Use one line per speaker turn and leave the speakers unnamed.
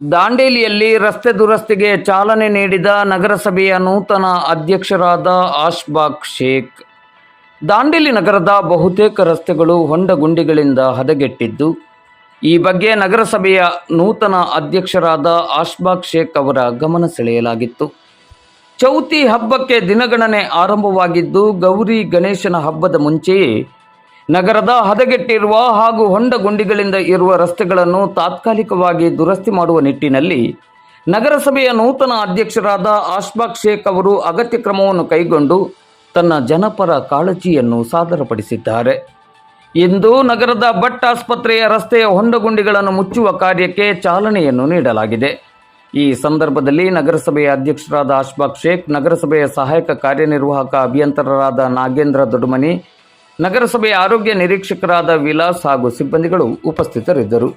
ದಾಂಡೇಲಿಯಲ್ಲಿ ರಸ್ತೆ ದುರಸ್ತಿಗೆ ಚಾಲನೆ ನೀಡಿದ ನಗರಸಭೆಯ ನೂತನ ಅಧ್ಯಕ್ಷರಾದ ಆಶ್ಬಾಕ್ ಶೇಖ್. ದಾಂಡೇಲಿ ನಗರದ ಬಹುತೇಕ ರಸ್ತೆಗಳು ಹೊಂಡಗುಂಡಿಗಳಿಂದ ಹದಗೆಟ್ಟಿದ್ದು, ಈ ಬಗ್ಗೆ ನಗರಸಭೆಯ ನೂತನ ಅಧ್ಯಕ್ಷರಾದ ಆಶ್ಬಾಗ್ ಶೇಖ್ ಅವರ ಗಮನ ಸೆಳೆಯಲಾಗಿತ್ತು. ಚೌತಿ ಹಬ್ಬಕ್ಕೆ ದಿನಗಣನೆ ಆರಂಭವಾಗಿದ್ದು, ಗೌರಿ ಗಣೇಶನ ಹಬ್ಬದ ಮುಂಚೆಯೇ ನಗರದ ಹದಗೆಟ್ಟಿರುವ ಹಾಗೂ ಹೊಂಡಗುಂಡಿಗಳಿಂದ ಇರುವ ರಸ್ತೆಗಳನ್ನು ತಾತ್ಕಾಲಿಕವಾಗಿ ದುರಸ್ತಿ ಮಾಡುವ ನಿಟ್ಟಿನಲ್ಲಿ ನಗರಸಭೆಯ ನೂತನ ಅಧ್ಯಕ್ಷರಾದ ಆಶ್ಬಾಕ್ ಶೇಖ್ ಅವರು ಅಗತ್ಯ ಕ್ರಮವನ್ನು ಕೈಗೊಂಡು ತನ್ನ ಜನಪರ ಕಾಳಜಿಯನ್ನು ಸಾದರಪಡಿಸಿದ್ದಾರೆ. ಇಂದು ನಗರದ ಭಟ್ ಆಸ್ಪತ್ರೆಯ ರಸ್ತೆಯ ಹೊಂಡಗುಂಡಿಗಳನ್ನು ಮುಚ್ಚುವ ಕಾರ್ಯಕ್ಕೆ ಚಾಲನೆಯನ್ನು ನೀಡಲಾಗಿದೆ. ಈ ಸಂದರ್ಭದಲ್ಲಿ ನಗರಸಭೆಯ ಅಧ್ಯಕ್ಷರಾದ ಆಶ್ಬಾಕ್ ಶೇಖ್, ನಗರಸಭೆಯ ಸಹಾಯಕ ಕಾರ್ಯನಿರ್ವಾಹಕ ಅಭಿಯಂತರರಾದ ನಾಗೇಂದ್ರ ದೊಡ್ಡಮನಿ ನಗರಸಭೆಯ ಆರೋಗ್ಯ ನಿರೀಕ್ಷಕರಾದ ವಿಲಾಸ್ ಹಾಗೂ ಸಿಬ್ಬಂದಿಗಳು ಉಪಸ್ಥಿತರಿದ್ದರು.